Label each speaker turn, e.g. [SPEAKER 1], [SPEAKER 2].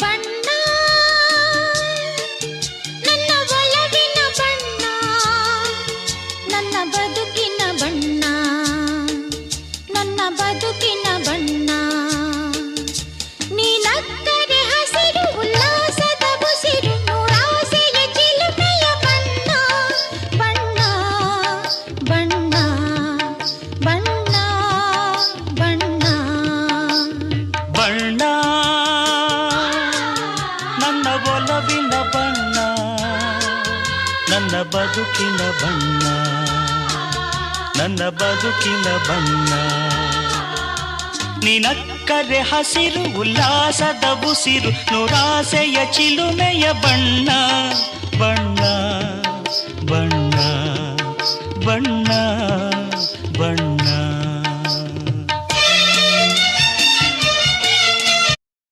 [SPEAKER 1] ಬಣ್ಣ ನನ್ನ ಬದುಕಿನ ಬಣ್ಣ. ನನ್ನ ಬದುಕಿನ ಬಣ್ಣ. ನಿನಕ್ಕರೆ ಹಸಿರು ಉಲ್ಲಾಸದ ಬುಸಿರು ನುರಾಸೆಯ ಚಿಲುಮೆಯ
[SPEAKER 2] ಬಣ್ಣ.